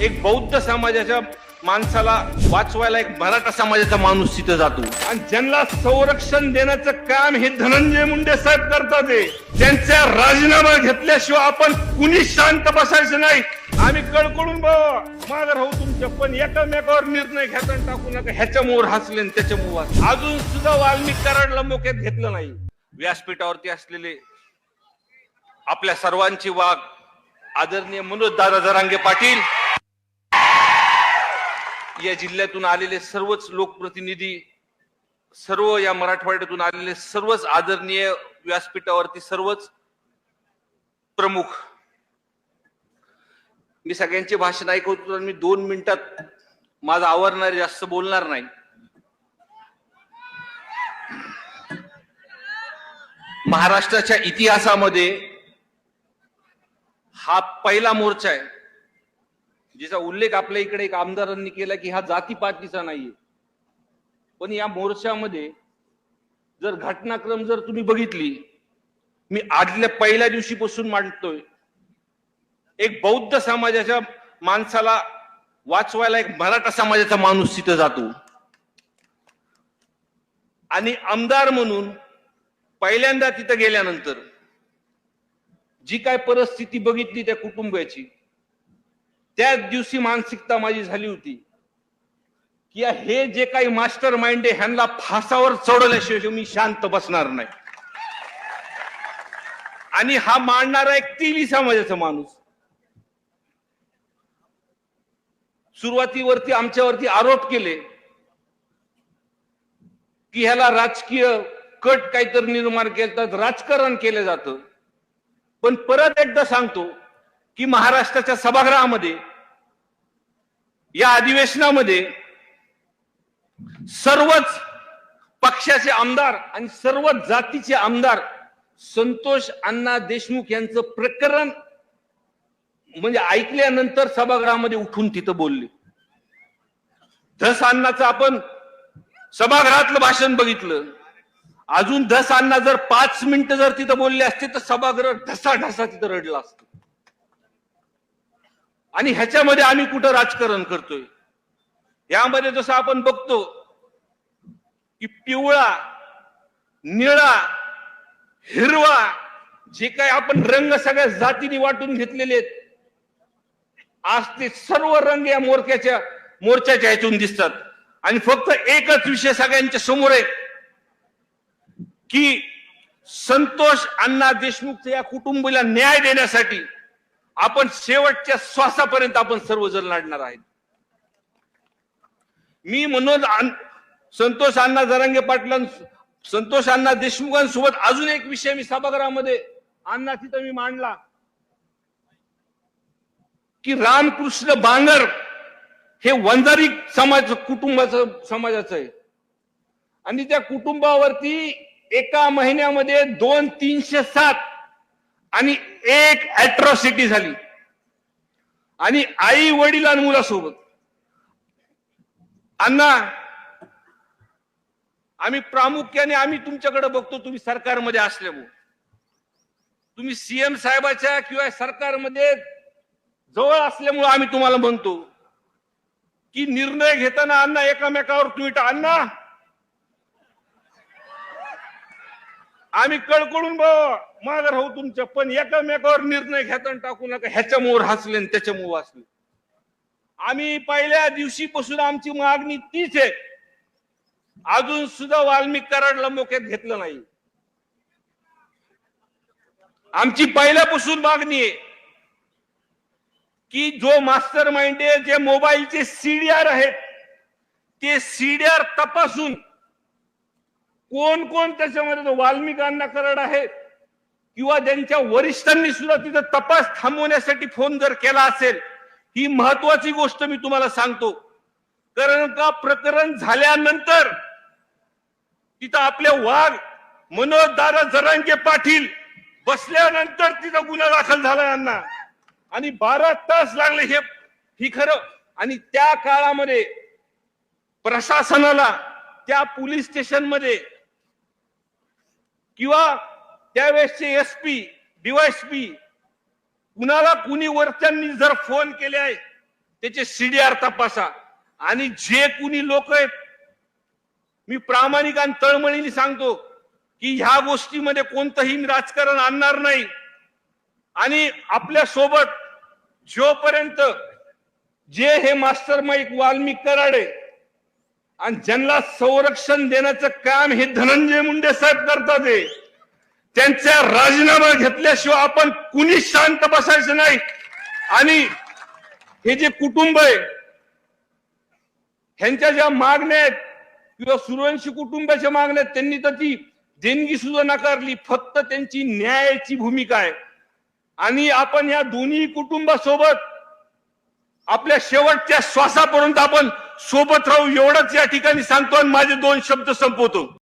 एक बौद्ध समाजाच्या माणसाला वाचवायला एक मराठा समाजाचा माणूस तिथं जातो आणि ज्यांना संरक्षण देण्याचं काम हे धनंजय मुंडे साहेब करतात हे. त्यांचा राजीनामा घेतल्याशिवाय आपण कुणी शांत बसायचं नाही आम्ही कळकळून माघार राहू तुमच्या पण एकामेकावर निर्णय आणि टाकू नका ह्याच्यामुळे हसले आणि त्याच्यामुळे हसले. अजून सुद्धा वाल्मिक कराडला मोक्यात घेतलं नाही व्यासपीठावरती असलेले आपल्या सर्वांची वाघ आदरणीय मनोज दादा जरांगे पाटील या जिल्ह्यातून आलेले सर्वच लोकप्रतिनिधी सर्व या मराठवाड्यातून आलेले सर्वच आदरणीय व्यासपीठावरती सर्वच प्रमुख. मी सगळ्यांचे भाषण ऐकवतो तर मी दोन मिनिटात माझं आवरणार जास्त बोलणार नाही. महाराष्ट्राच्या इतिहासामध्ये हा पहिला मोर्चा आहे. जिचा उल्लेख आपल्या इकडे एक आमदारांनी केला की हा जातीपातीचा नाहीये. पण या मोर्चामध्ये जर घटनाक्रम जर तुम्ही बघितली मी आदल्या पहिल्या दिवशीपासून मांडतोय एक बौद्ध समाजाच्या माणसाला वाचवायला एक मराठा समाजाचा माणूस तिथं जातो. आणि आमदार म्हणून पहिल्यांदा तिथं गेल्यानंतर जी काय परिस्थिती बघितली त्या कुटुंबाची त्याच दिवशी मानसिकता माझी झाली होती. की हे जे काही मास्टर माइंड आहे ह्यांना फासावर चढवल्याशिवाय मी शांत बसणार नाही. आणि हा मांडणारा एक तिली समाजाचा माणूस. सुरुवातीवरती आमच्यावरती आरोप केले. की ह्याला राजकीय कट काहीतरी निर्माण केलं राजकारण केलं जातं. पण परत एकदा सांगतो की महाराष्ट्राच्या सभागृहामध्ये या अधिवेशनामध्ये सर्वच पक्षाचे आमदार आणि सर्व जातीचे आमदार संतोष अण्णा देशमुख यांचं प्रकरण म्हणजे ऐकल्यानंतर सभागृहामध्ये उठून तिथं बोलले. धस अण्णाचं आपण सभागृहातलं भाषण बघितलं. अजून धस अण्णा जर पाच मिनिटं जर तिथं बोलले असते तर सभागृह ढसा ढसा तिथं रडला असतं. आणि ह्याच्यामध्ये आम्ही कुठं राजकारण करतोय? यामध्ये जसं आपण बघतो की पिवळा निळा हिरवा जे काही आपण रंग सगळ्या जातीने वाटून घेतलेले आहेत आज ते सर्व रंग या मोर्चाच्या मोर्चाच्या ह्यातून दिसतात. आणि फक्त एकच विषय सगळ्यांच्या समोर आहे की संतोष अण्णा देशमुखच्या या कुटुंबाला न्याय देण्यासाठी आपण शेवटच्या श्वासापर्यंत आपण सर्वजण लढणार आहेत. मी म्हणून संतोष अण्णा जरांगे पाटलां संतोष अण्णा देशमुखांसोबत अजून एक विषय मी सभागृहामध्ये अण्णा तिथं मी मांडला. की रामकृष्ण बांगर हे वंजारी समाज कुटुंबाचं समाजाचं आहे. आणि त्या कुटुंबावरती एका महिन्यामध्ये दोन तीनशे सात आणि एक अॅट्रॉसिटी झाली. आणि आई वडील आणि मुलासोबत. अण्णा आम्ही प्रामुख्याने आम्ही तुमच्याकडे बघतो तुम्ही सरकारमध्ये असल्यामुळे. तुम्ही सीएम साहेबाच्या किंवा सरकारमध्ये जवळ असल्यामुळे आम्ही तुम्हाला म्हणतो की निर्णय घेताना अण्णा एकामेकावर ट्विट अण्णा आम्ही कळकळून माग राहू हो तुमच्या पण एकमेकावर निर्णय घेताना टाकू नका. ह्याच्यामुळे हसले आणि त्याच्यामुळे हसले आम्ही पहिल्या दिवशीपासून आमची मागणी तीच आहे. अजून सुद्धा वाल्मिक कराडला मोक्यात घेतलं नाही. आमची पहिल्यापासून मागणी आहे की जो मास्टर माइंड आहे जे मोबाईलचे सीडीआर आहेत ते सीडीआर तपासून कोण कोण त्याच्यामध्ये वाल्मिकांना करड आहे किंवा ज्यांच्या वरिष्ठांनी सुद्धा तिथं तपास थांबवण्यासाठी फोन जर केला असेल ही महत्वाची गोष्ट मी तुम्हाला सांगतो. कारण का प्रकरण झाल्यानंतर तिथं आपले वाघ मनोज दादा जरांगे पाटील बसल्यानंतर तिथं गुन्हा दाखल झाला यांना. आणि बारा तास लागले हे ही खरं. आणि त्या काळामध्ये प्रशासनाला त्या पोलीस स्टेशनमध्ये किंवा त्यावेळेसचे एसपी डीवायसपी कुणाला कुणी वरच्यांनी जर फोन केले आहे त्याचे सीडीआर तपासा. आणि जे कुणी लोक आहेत मी प्रामाणिक आणि तळमळीने सांगतो की ह्या गोष्टीमध्ये कोणतंही राजकारण आणणार नाही. आणि आपल्यासोबत जोपर्यंत जे हे मास्टर माईक वाल्मिक कराडे आणि ज्यांना संरक्षण देण्याचं काम हे धनंजय मुंडे साहेब करतात त्यांचा राजीनामा घेतल्याशिवाय आपण कुणी शांत बसायचं नाही. आणि हे जे कुटुंब आहे ह्यांच्या ज्या मागण्या आहेत किंवा सूर्यवंशी कुटुंबाच्या मागण्या आहेत त्यांनी तर ती देणगी सुद्धा नाकारली फक्त त्यांची न्यायाची भूमिका आहे. आणि आपण या दोन्ही कुटुंबासोबत आपल्या शेवटच्या श्वासापर्यंत आपण सोबत राहू एवढंच या ठिकाणी सांगतो आणि माझे दोन शब्द संपवतो.